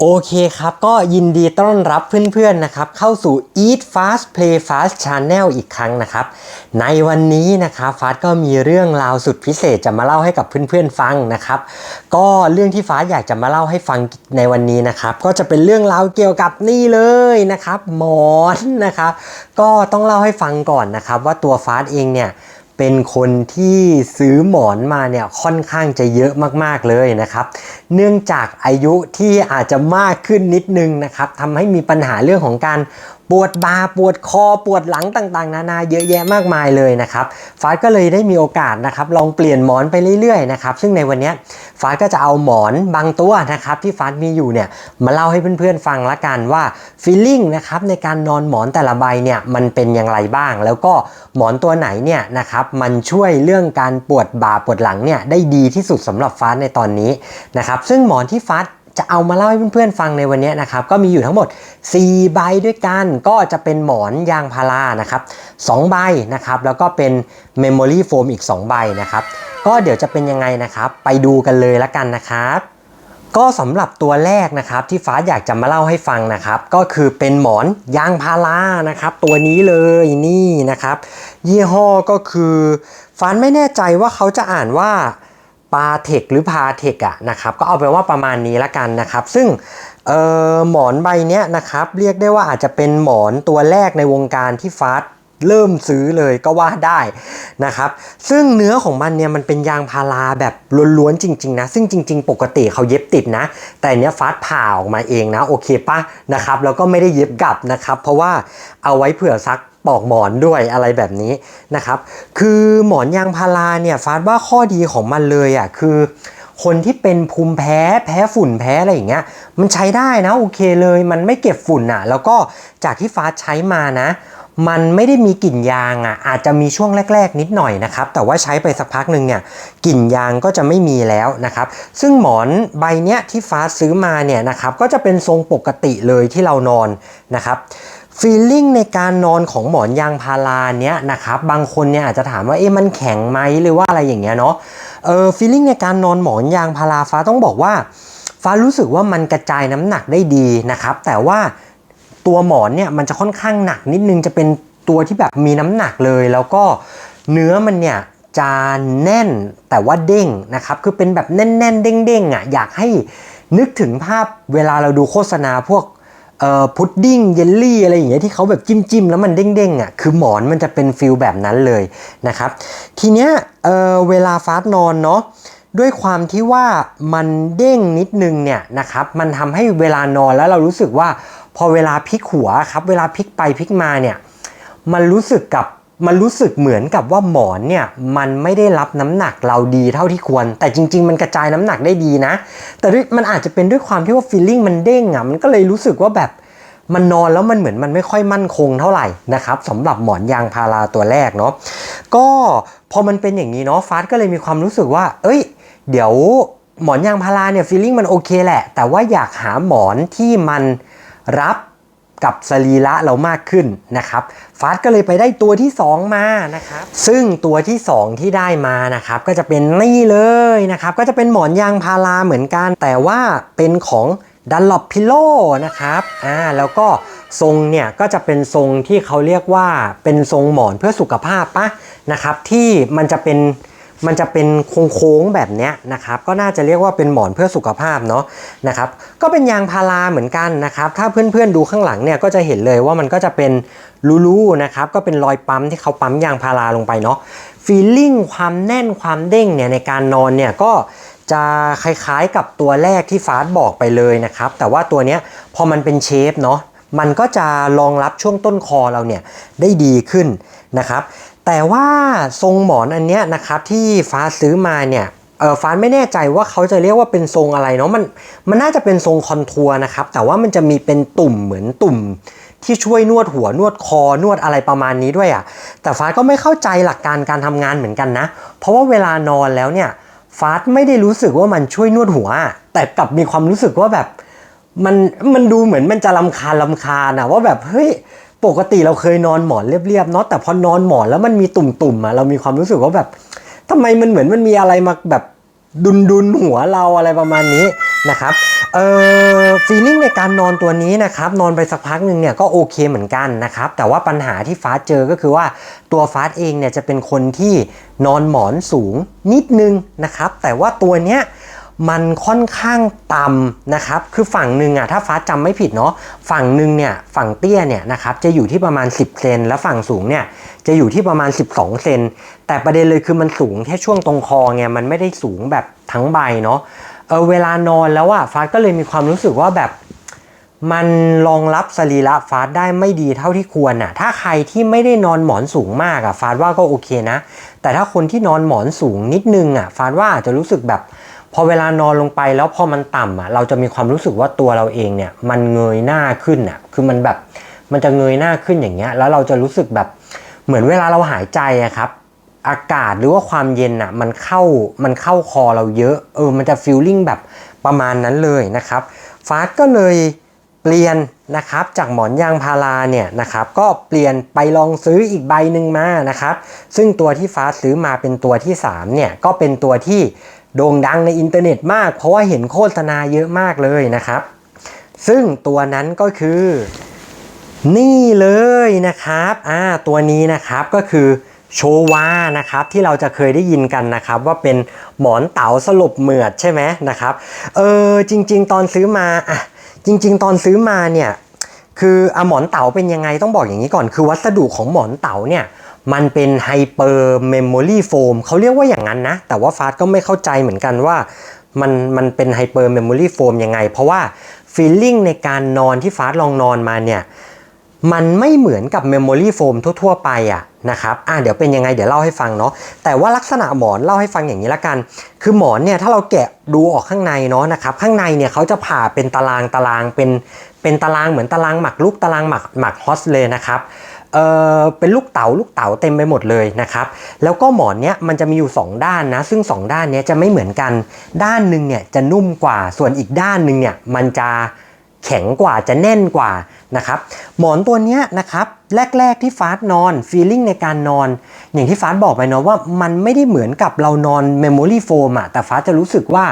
โอเคครับ ก็ยินดีต้อนรับเพื่อนๆนะครับ เข้าสู่ Eat Fast Play Fast Channel อีกครั้งนะครับ ในวันนี้นะครับฟาสก็มีเรื่องราวสุดพิเศษจะมาเล่าให้กับเพื่อนๆฟังนะครับ ก็เรื่องที่ฟาสอยากจะมาเล่าให้ฟังในวันนี้นะครับ ก็จะเป็นเรื่องราวเกี่ยวกับนี่เลยนะครับ หมอนนะครับ ก็ต้องเล่าให้ฟังก่อนนะครับ ว่าตัวฟาสเองเนี่ย เป็นคนที่ซื้อหมอนมาเนี่ยค่อนข้างจะเยอะมากๆเลยนะครับ เนื่องจากอายุที่อาจจะมากขึ้นนิดนึงนะครับทำให้มีปัญหาเรื่องของการปวดบ่าปวดคอปวดหลังต่างๆ นานาเยอะแยะมากมายเลยนะครับฟ้าก็เลยได้มีโอกาสนะครับลองเปลี่ยนหมอนไปเรื่อยๆนะครับซึ่งในวันนี้ฟ้าก็จะเอาหมอนบางตัวนะครับที่ฟ้ามีอยู่เนี่ยมาเล่าให้เพื่อนๆฟังละกันว่าฟีลลิ่งนะครับในการนอนหมอนแต่ละใบเนี่ยมันเป็นอย่างไรบ้าง แล้วก็หมอนตัวไหนเนี่ยนะครับมันช่วยเรื่องการปวดบ่าปวดหลังเนี่ยได้ดีที่สุดสำหรับฟ้าในตอนนี้นะครับซึ่งหมอนที่ฟ้า จะเอามาเล่าให้เพื่อนๆฟังในวันนี้นะครับก็มีอยู่ทั้งหมด 4 ใบด้วยกันก็จะเป็นหมอนยางพารานะครับ2ใบนะครับแล้วก็เป็น Memory Foam อีก 2 ใบนะครับก็เดี๋ยวจะเป็นยังไงนะครับ ไปดูกันเลยละกันนะครับก็สำหรับตัวแรกนะครับที่ฟ้าอยากจะมาเล่าให้ฟังนะครับ ก็คือเป็นหมอนยางพารานะครับ ตัวนี้เลยนี่นะครับ ยี่ห้อก็คือฟ้าไม่แน่ใจว่าเขาจะอ่านว่า ปาเทคหรือพาเทคอะนะครับก็เอาไปนว่าประมาณนี้ละกันนะครับ ซึ่งหมอนใบเนี้ยนะครับเรียกได้ว่าอาจจะเป็นหมอนตัวแรกในวงการที่ฟ้าเริ่มซื้อเลยก็ว่าได้นะครับ ซึ่งเนื้อของมันเนี่ยมันเป็นยางพาราแบบล้วนๆจริงๆนะ ซึ่งจริง ๆ ปกติเขาเย็บติดนะ แต่อันเนี้ยฟาสผ่าออกมาเองนะโอเคปะนะครับ แล้วก็ไม่ได้เย็บกลับนะครับ เพราะว่าเอาไว้เผื่อซัก ปอกหมอนด้วยอะไรแบบนี้นะครับ คือหมอนยางพาราเนี่ยฟาสว่าข้อดีของมันเลยอะคือคนที่เป็นภูมิแพ้แพ้ฝุ่นแพ้อะไรอย่างเงี้ยมันใช้ได้นะโอเคเลยมันไม่เก็บฝุ่นอะ แล้วก็จากที่ฟ้าใช้มานะ มันไม่ได้มีกลิ่นยางอะอาจจะมีช่วงแรก ๆ นิดหน่อยนะครับ แต่ว่าใช้ไปสักพักหนึ่งเนี่ยกลิ่นยางก็จะไม่มีแล้วนะครับ ซึ่งหมอนใบเนี้ยที่ฟ้าซื้อมาเนี่ยนะครับก็จะเป็นทรงปกติเลยที่เรานอนนะครับ ฟีลลิ่งในการนอนของหมอนยางพาราเนี้ยนะครับบางคนเนี่ยอาจจะถามว่าเอ๊ะมันแข็งไหมหรือว่าอะไรอย่างเงี้ยเนาะเออฟีลลิ่งในการนอนหมอนยางพาราฟ้าต้องบอกว่า ฟ้ารู้สึกว่ามันกระจายน้ำหนักได้ดีนะครับ แต่ว่าตัวหมอนเนี่ยมันจะค่อนข้างหนักนิดนึงจะเป็นตัวที่แบบมีน้ำหนักเลย แล้วก็เนื้อมันเนี่ยจะแน่นแต่ว่าเด้งนะครับคือเป็นแบบแน่นๆเด้งๆอะอยากให้นึกถึงภาพเวลาเราดูโฆษณาพวก พุดดิ้งเยลลี่อะไรอย่างเงี้ยที่เขาแบบจิ้มจิ้มๆแล้วมันเด้งๆอะคือหมอนมันจะเป็นฟิลแบบนั้นเลยนะครับ ทีเนี้ยเเวลาฟาสนอนเนาะด้วยความที่ว่ามันเด้งนิดนึงเนี่ยนะครับมันทำให้เวลานอนแล้วเรารู้สึกว่าพอเวลาพลิกหัวครับเวลาพลิกไปพลิกมาเนี่ยมันรู้สึกกับ มันรู้สึกเหมือนกับว่าหมอนเนี่ยมันไม่ได้รับน้ำหนักเราดีเท่าที่ควร แต่จริง ๆ มันกระจายน้ำหนักได้ดีนะ แต่มันอาจจะเป็นด้วยความที่ว่าฟีลลิ่งมันเด้งอะมันก็เลยรู้สึกว่าแบบมันนอนแล้วมันเหมือนมันไม่ค่อยมั่นคงเท่าไหร่นะครับสำหรับหมอนยางพาราตัวแรกเนาะก็พอมันเป็นอย่างนี้เนาะฟาสก็เลยมีความรู้สึกว่า เอ้ย เดี๋ยวหมอนยางพาราเนี่ยฟีลลิ่งมันโอเคแหละ แต่ว่าอยากหาหมอนที่มันรับ กับสรีระเรามากขึ้นนะครับฟาสก็เลยไปได้ตัวที่ 2 มานะครับซึ่งตัวที่ 2 ที่ได้มานะครับก็จะเป็นนี่เลยนะครับก็จะเป็นหมอนยางพาราเหมือนกัน แต่ว่าเป็นของดันลอปพิโลนะครับอ่าแล้วก็ทรงเนี่ยก็จะเป็นทรงที่เขาเรียกว่าเป็นทรงหมอนเพื่อสุขภาพปะนะครับที่มันจะเป็น มันจะเป็นโค้งๆแบบเนี้ยนะครับ ก็น่าจะเรียกว่าเป็นหมอนเพื่อสุขภาพเนาะนะครับ ก็เป็นยางพาราเหมือนกันนะครับ ถ้าเพื่อนๆดูข้างหลังเนี่ยก็จะเห็นเลยว่ามันก็จะเป็นรูๆนะครับก็เป็นรอยปั๊มที่เขาปั๊มยางพาราลงไปเนาะฟีลลิ่งความแน่นความเด้งเนี่ยในการนอนเนี่ยก็จะคล้ายๆกับตัวแรกที่ฟาสบอกไปเลยนะครับ แต่ว่าตัวเนี้ยพอมันเป็นเชฟเนาะมันก็จะรองรับช่วงต้นคอเราเนี่ยได้ดีขึ้นนะครับ แต่ว่าทรงหมอนอันเนี้ยนะครับที่ฟ้าซื้อมาเนี่ยเออฟ้าไม่แน่ใจว่าเขาจะเรียกว่าเป็นทรงอะไรเนาะมันมันน่าจะเป็นทรงคอนทัวร์นะครับแต่ว่ามันจะมีเป็นตุ่มเหมือนตุ่ม ที่ช่วยนวดหัวนวดคอนวดอะไรประมาณนี้ด้วยอะ่ะแต่ฟ้าก็ไม่เข้าใจหลักการการทำงานเหมือนกันนะ เพราะว่าเวลานอนแล้วเนี่ยฟ้าไม่ได้รู้สึกว่ามันช่วยนวดหัว แต่กลับมีความรู้สึกว่าแบบมันมันดูเหมือนมันจะลำคาลำคาญอะว่าแบบเฮ้ย ปกติเราเคยนอนหมอนเรียบๆเนาะแต่พอนอนหมอนแล้วมันมีตุ่มๆอะเรามีความรู้สึกว่าแบบทำไมมันเหมือนมันมีอะไรมาแบบดุนดุนๆหัวเราอะไรประมาณนี้นะครับเออฟีลลิ่งในการนอนตัวนี้นะครับนอนไปสักพักหนึ่งเนี่ยก็โอเคเหมือนกันนะครับแต่ว่าปัญหาที่ฟ้าเจอก็คือว่าตัวฟ้าเองเนี่ยจะเป็นคนที่นอนหมอนสูงนิดนึงนะครับแต่ว่าตัวเนี้ย มันค่อนข้างต่ำนะครับ คือฝั่งหนึ่งอะถ้าฟ้าจำไม่ผิดเนาะฝั่งหนึ่งเนี่ยฝั่งเตี้ยเนี่ยนะครับจะอยู่ที่ประมาณ 10 เซนแล้วฝั่งสูงเนี่ยจะอยู่ที่ประมาณ 12 เซนแต่ประเด็นเลยคือมันสูงแค่ช่วงตรงคอไงมันไม่ได้สูงแบบทั้งใบเนาะเออเวลานอนแล้วอะฟ้าก็เลยมีความรู้สึกว่าแบบมันรองรับสรีระฟาสได้ไม่ดีเท่าที่ควรอะถ้าใครที่ไม่ได้นอนหมอนสูงมากอะฟาสว่าก็โอเคนะ แต่ถ้าคนที่นอนหมอนสูงนิดนึงอะฟาสว่าจะรู้สึกแบบ พอเวลานอนลงไปแล้วพอมันต่ำอะเราจะมีความรู้สึกว่าตัวเราเองเนี่ยมันเงยหน้าขึ้นอะคือมันแบบมันจะเงยหน้าขึ้นอย่างเงี้ยแล้วเราจะรู้สึกแบบเหมือนเวลาเราหายใจอะครับอากาศหรือว่าความเย็นอะมันเข้ามันเข้าคอเราเยอะเออมันจะฟีลลิ่งแบบประมาณนั้นเลยนะครับฟาสก็เลยเปลี่ยนนะครับจากหมอนยางพาราเนี่ยนะครับก็เปลี่ยนไปลองซื้ออีกใบหนึ่งมานะครับซึ่งตัวที่ฟาสซื้อมาเป็นตัวที่3เนี่ยก็เป็นตัวที่ โด่งดังในอินเทอร์เน็ตมาก เพราะว่าเห็นโฆษณาเยอะมากเลยนะครับ ซึ่งตัวนั้นก็คือนี่เลยนะครับอ่าตัวนี้นะครับก็คือโชวานะครับที่เราจะเคยได้ยินกันนะครับ ว่าเป็นหมอนเต๋าสลบเหมือดใช่ไหมนะครับเออจริง ๆ ตอนซื้อมาอะจริง ๆ ตอนซื้อมาเนี่ยคืออะหมอนเต๋าเป็นยังไงต้องบอกอย่างนี้ก่อน คือวัสดุของหมอนเต๋าเนี่ย มันเป็นไฮเปอร์เมมโมรีโฟมเขาเรียกว่าอย่างนั้นนะ แต่ว่าฟาสก็ไม่เข้าใจเหมือนกันว่ามันมันเป็นไฮเปอร์เมมโมรีโฟมยังไง เพราะว่าฟีลลิ่งในการนอนที่ฟาสลองนอนมาเนี่ยมันไม่เหมือนกับเมมโมรีโฟมทั่ว ๆ ไปอะนะครับอะเดี๋ยวเป็นยังไงเดี๋ยวเล่าให้ฟังเนาะแต่ว่าลักษณะหมอนเล่าให้ฟังอย่างนี้ละกัน คือหมอนเนี่ยถ้าเราแกะดูออกข้างในเนาะนะครับข้างในเนี่ยเขาจะผ่าเป็นตารางตารางเป็นเป็นตารางเหมือนตารางหมักลูกตารางหมักหมักฮอสเลยนะครับ เออเป็นลูกเต๋าลูกเต๋าเต็มไปหมดเลยนะครับแล้วก็หมอนเนี้ยมันจะมีอยู่ 2 ด้านนะ ซึ่ง 2 ด้านเนี้ยจะไม่เหมือนกัน ด้านหนึ่งเนี่ยจะนุ่มกว่าส่วนอีกด้านหนึ่งเนี่ยมันจะแข็งกว่าจะแน่นกว่านะครับหมอนตัวเนี้ยนะครับแรก ๆ ที่ฟาสนอนฟีลลิ่งในการนอน อย่างที่ฟาสบอกไปเนาะว่ามันไม่ได้เหมือนกับเรานอนเมมโมรี่โฟมอะแต่ฟาสจะรู้สึกว่า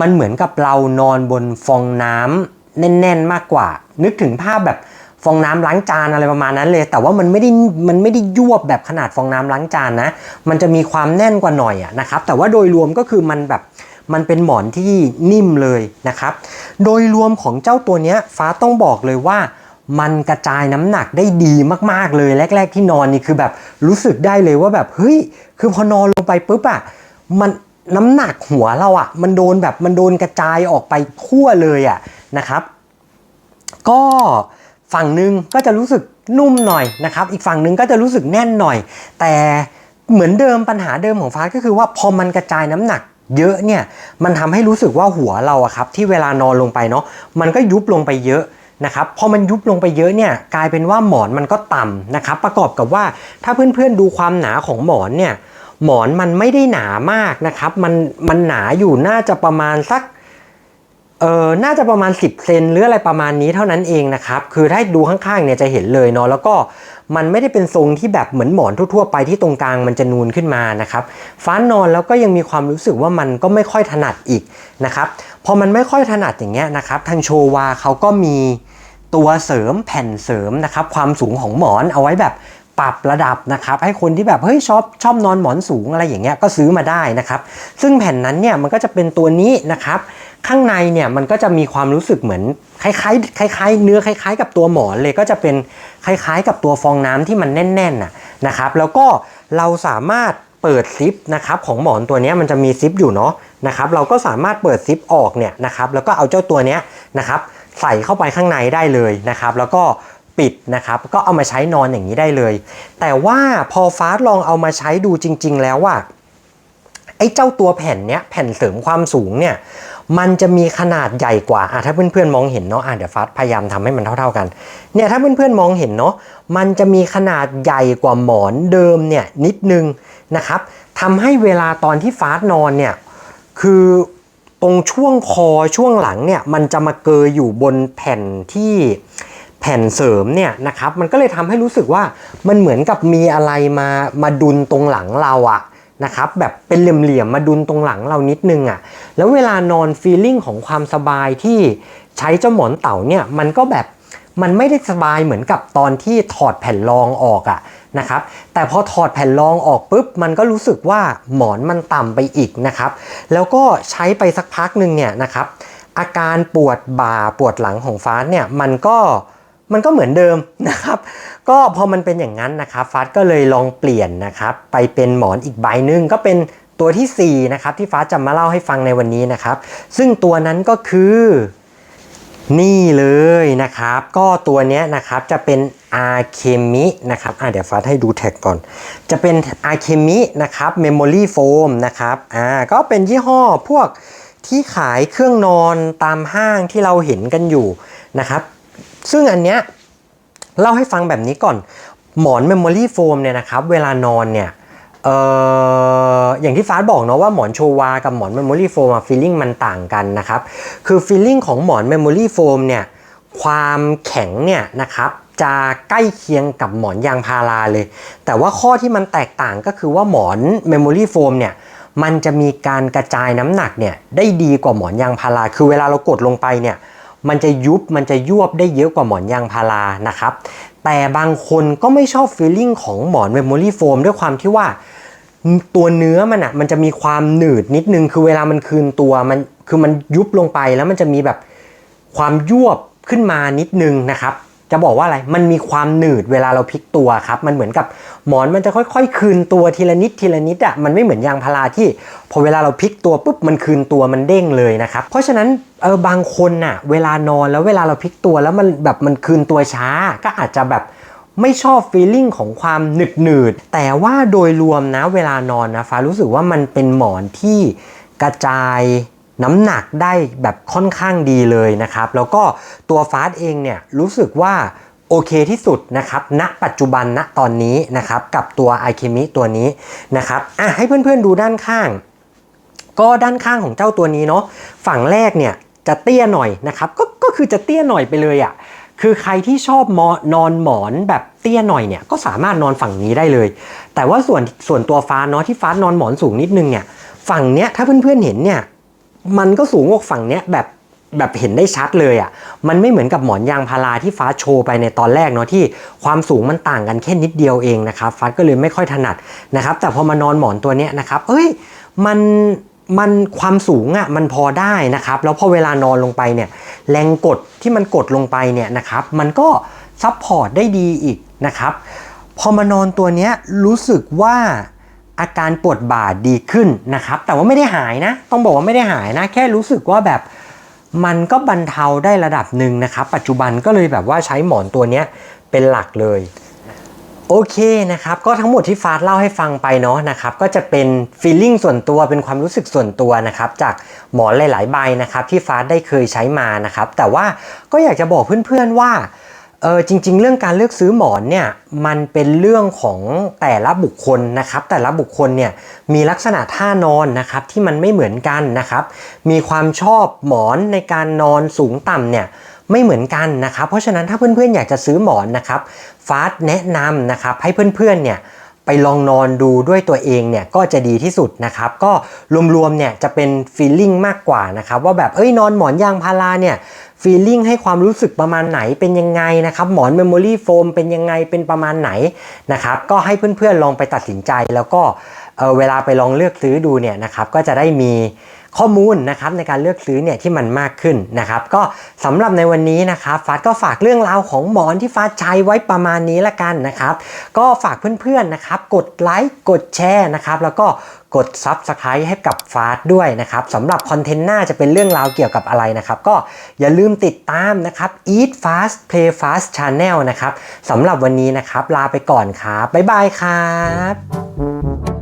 มันเหมือนกับเรานอนบนฟองน้ำแน่น ๆ มากกว่า นึกถึงภาพแบบ ฟองน้ำล้างจานอะไรประมาณนั้นเลย แต่ว่ามันไม่ได้มันไม่ได้ยวบแบบขนาดฟองน้ำล้างจานนะ มันจะมีความแน่นกว่าหน่อยอะนะครับ แต่ว่าโดยรวมก็คือมันแบบมันเป็นหมอนที่นิ่มเลยนะครับ โดยรวมของเจ้าตัวเนี้ยฟ้าต้องบอกเลยว่ามันกระจายน้ำหนักได้ดีมากๆเลย แรก ๆ ที่นอนนี่คือแบบรู้สึกได้เลยว่าแบบเฮ้ยคือพอนอนลงไปปุ๊บอะมันน้ำหนักหัวเราอะมันโดนแบบมันโดนกระจายออกไปทั่วเลยอะนะครับ ก็ ฝั่งหนึ่งก็จะรู้สึกนุ่มหน่อยนะครับ อีกฝั่งหนึ่งก็จะรู้สึกแน่นหน่อย แต่เหมือนเดิมปัญหาเดิมของฟ้าก็คือว่าพอมันกระจายน้ำหนักเยอะเนี่ยมันทำให้รู้สึกว่าหัวเราอะครับที่เวลานอนลงไปเนาะมันก็ยุบลงไปเยอะนะครับพอมันยุบลงไปเยอะเนี่ยกลายเป็นว่าหมอนมันก็ต่ำนะครับประกอบกับว่าถ้าเพื่อนๆดูความหนาของหมอนเนี่ยหมอนมันไม่ได้หนามากนะครับมันมันหนาอยู่น่าจะประมาณสัก เออน่าจะประมาณ 10เซนหรืออะไรประมาณนี้เท่านั้นเองนะครับ คือถ้าดูข้างๆเนี่ยจะเห็นเลยเนาะ แล้วก็มันไม่ได้เป็นทรงที่แบบเหมือนหมอนทั่วๆไปที่ตรงกลางมันจะนูนขึ้นมานะครับ ฟ้านอนแล้วก็ยังมีความรู้สึกว่ามันก็ไม่ค่อยถนัดอีกนะครับ พอมันไม่ค่อยถนัดอย่างเงี้ยนะครับ ทางโชวาเขาก็มีตัวเสริมแผ่นเสริมนะครับ ความสูงของหมอนเอาไว้แบบ ปรับระดับนะครับให้คนที่แบบเฮ้ยชอบชอบนอนหมอนสูงอะไรอย่างเงี้ยก็ซื้อมาได้นะครับซึ่งแผ่นนั้นเนี่ยมันก็จะเป็นตัวนี้นะครับข้างในเนี่ยมันก็จะมีความรู้สึกเหมือนคล้ายๆคล้ายๆเนื้อคล้าย ๆ กับตัวหมอนเลยก็จะเป็นคล้าย ๆ กับตัวฟองน้ำที่มันแน่นๆน่ะนะครับแล้วก็เราสามารถเปิดซิปนะครับของหมอนตัวนี้มันจะมีซิปอยู่เนาะนะครับเราก็สามารถเปิดซิปออกเนี่ยนะครับแล้วก็เอาเจ้าตัวเนี้ยนะครับใส่เข้าไปข้างในได้เลยนะครับ แล้วก็ ปิดนะครับ ก็เอามาใช้นอนอย่างนี้ได้เลย แต่ว่าพอฟ้าลองเอามาใช้ดูจริง ๆ แล้วว่าไอ้เจ้าตัวแผ่นเนี้ยแผ่นเสริมความสูงเนี่ยมันจะมีขนาดใหญ่กว่าอะถ้าเพื่อนๆมองเห็นเนาะอะเดี๋ยวฟัดพยายามทำให้มันเท่าๆกันเนี่ยถ้าเพื่อนๆมองเห็นเนาะมันจะมีขนาดใหญ่กว่าหมอนเดิมเนี่ยนิดนึงนะครับทำให้เวลาตอนที่ฟาดนอนเนี่ยคือตรงช่วงคอช่วงหลังเนี่ยมันจะมาเกยอยู่บนแผ่นที่ แผ่นเสริมเนี่ยนะครับมันก็เลยทำให้รู้สึกว่ามันเหมือนกับมีอะไรมามาดุลตรงหลังเราอะนะครับแบบเป็นเหลี่ยมๆมาดุลตรงหลังเรานิดนึงอะ่ะแล้วเวลานอนฟีลลิ่งของความสบายที่ใช้เจ้าหมอนเต่าเนี่ยมันก็แบบมันไม่ได้สบายเหมือนกับตอนที่ถอดแผ่นรองออกอะนะครับแต่พอถอดแผ่นรองออกปุ๊บมันก็รู้สึกว่าหมอนมันต่ำไปอีกนะครับแล้วก็ใช้ไปสักพักหนึ่งเนี่ยนะครับอาการปวดบ่าปวดหลังของฟ้าเนี่ยมันก็ มันก็เหมือนเดิมนะครับ ก็พอมันเป็นอย่างนั้นนะครับฟ้าก็เลยลองเปลี่ยนนะครับ ไปเป็นหมอนอีกใบหนึ่งก็เป็นตัวทีสี่4นะครับที่ฟ้าจะมาเล่าให้ฟังในวันนี้นะครับ ซึ่งตัวนั้นก็คือ นี่เลยนะครับ ก็ตัวนี้นะครับจะเป็นอาเคมินะครับอะเดี๋ยวฟ้าให้ดูแท็กก่อน จะเป็นอาเคมินะครับเมมโมรี่โฟมนะครับอ่าก็เป็นยี่ห้อพวกที่ขายเครื่องนอนตามห้างที่เราเห็นกันอยู่นะครับ ซึ่งอันเนี้ยเล่าให้ฟังแบบนี้ก่อน หมอนเมมโมรี่โฟมเนี่ยนะครับ เวลานอนเนี่ยเอ่ออย่างที่ฟ้าบอกเนาะว่าหมอนโชวากับหมอนเมมโมรี่โฟมฟีลลิ่งมันต่างกันนะครับ คือฟีลลิ่งของหมอนเมมโมรี่โฟมเนี่ยความแข็งเนี่ยนะครับจะใกล้เคียงกับหมอนยางพาราเลย แต่ว่าข้อที่มันแตกต่างก็คือว่าหมอนเมมโมรี่โฟมเนี่ยมันจะมีการกระจายน้ำหนักเนี่ยได้ดีกว่าหมอนยางพารา คือเวลาเรากดลงไปเนี่ย มันจะยุบมันจะยวบได้เยอะกว่าหมอนยางพารานะครับ แต่บางคนก็ไม่ชอบฟีลลิ่งของหมอนเมมโมรี่โฟมด้วยความที่ว่าตัวเนื้อมันอะ่ะมันจะมีความหนืดนิดนึง คือเวลามันคืนตัวมันคือมันยุบลงไปแล้วมันจะมีแบบความยวบขึ้นมานิดนึงนะครับ จะบอกว่าอะไร มันมีความหนืดเวลาเราพลิกตัวครับ มันเหมือนกับหมอนมันจะค่อย ๆ คืนตัวทีละนิดทีละนิดอะ มันไม่เหมือนยางพาราที่ พอเวลาเราพลิกตัวปุ๊บมันคืนตัวมันเด้งเลยนะครับ เพราะฉะนั้นเออบางคนน่ะเวลานอนแล้วเวลาเราพลิกตัวแล้วมันแบบมันคืนตัวช้า ก็อาจจะแบบไม่ชอบฟีลลิ่งของความหนึดหนืด แต่ว่าโดยรวมนะเวลานอนนะฟ้ารู้สึกว่ามันเป็นหมอนที่กระจาย น้ำหนักได้แบบค่อนข้างดีเลยนะครับ แล้วก็ตัวฟาสเองเนี่ยรู้สึกว่าโอเคที่สุดนะครับณปัจจุบันณตอนนี้นะครับกับตัวไอเคมิตัวนี้นะครับอะให้เพื่อนๆดูด้านข้าง ก็ด้านข้างของเจ้าตัวนี้เนาะฝั่งแรกเนี่ยจะเตี้ยหน่อยนะครับก็ก็คือจะเตี้ยหน่อยไปเลยอะ่ะคือใครที่ชอบนอนหมอนแบบเตี้ยหน่อยเนี่ยก็สามารถนอนฝั่งนี้ได้เลย แต่ว่าส่วนส่วนตัวฟ้าเนาะที่ฟ้านอนหมอนสูงนิดนึงเนี่ยฝั่งเนี้ยถ้าเพื่อนๆเห็นเนี่ย มันก็สูงกว่าฝั่งเนี้ยแบบแบบเห็นได้ชัดเลยอะ่ะ มันไม่เหมือนกับหมอนยางพาราที่ฟ้าโชว์ไปในตอนแรกเนาะที่ความสูงมันต่างกันแค่นิดเดียวเองนะครับฟ้าก็เลยไม่ค่อยถนัดนะครับ แต่พอมานอนหมอนตัวเนี้ยนะครับเอ้ยมันมันความสูงอะ่ะมันพอได้นะครับ แล้วพอเวลานอนลงไปเนี่ยแรงกดที่มันกดลงไปเนี่ยนะครับ มันก็ซับพอร์ตได้ดีอีกนะครับ พอมานอนตัวเนี้ยรู้สึกว่า อาการปวดบ่าดีขึ้นนะครับ แต่ว่าไม่ได้หายนะ ต้องบอกว่าไม่ได้หายนะ แค่รู้สึกว่าแบบมันก็บรรเทาได้ระดับหนึ่งนะครับ ปัจจุบันก็เลยแบบว่าใช้หมอนตัวนี้เป็นหลักเลยโอเคนะครับ ก็ทั้งหมดที่ฟาสเล่าให้ฟังไปเนาะนะครับ ก็จะเป็นฟีลลิ่งส่วนตัวเป็นความรู้สึกส่วนตัวนะครับ จากหมอนหลาย ๆ ใบนะครับที่ฟาสได้เคยใช้มานะครับ แต่ว่าก็อยากจะบอกเพื่อน ๆ ว่า เออจริง ๆ เรื่องการเลือกซื้อหมอนเนี่ยมันเป็นเรื่องของแต่ละบุคคลนะครับ แต่ละบุคคลเนี่ยมีลักษณะท่านอนนะครับที่มันไม่เหมือนกันนะครับ มีความชอบหมอนในการนอนสูงต่ำเนี่ยไม่เหมือนกันนะครับ เพราะฉะนั้นถ้าเพื่อนๆอยากจะซื้อหมอนนะครับฟาสแนะนำนะครับให้เพื่อนๆเนี่ยไปลองนอนดูด้วยตัวเองเนี่ยก็จะดีที่สุดนะครับ ก็รวมๆเนี่ยจะเป็นฟีลลิ่งมากกว่านะครับว่าแบบเอ้ยนอนหมอนยางพาราเนี่ย ฟีลลิ่งให้ความรู้สึกประมาณไหนเป็นยังไงนะครับ หมอนเมมโมรี่โฟมเป็นยังไงเป็นประมาณไหนนะครับ ก็ให้เพื่อนๆลองไปตัดสินใจแล้วก็เเวลาไปลองเลือกซื้อดูเนี่ยนะครับ ก็จะได้มีข้อมูลนะครับในการเลือกซื้อเนี่ยที่มันมากขึ้นนะครับ ก็สำหรับในวันนี้นะครับฟาดก็ฝากเรื่องราวของหมอนที่ฟาดใช้ไว้ประมาณนี้ละกันนะครับ ก็ฝากเพื่อนๆนะครับ กดไลค์กดแชร์นะครับ แล้วก็ กด Subscribe ให้กับฟาดด้วยนะครับสำหรับคอนเทนต์หน้าจะเป็นเรื่องราวเกี่ยวกับอะไรนะครับ ก็อย่าลืมติดตามนะครับ Eat Fast Play Fast Channel นะครับสำหรับวันนี้นะครับ ลาไปก่อนครับบ๊ายบายครับ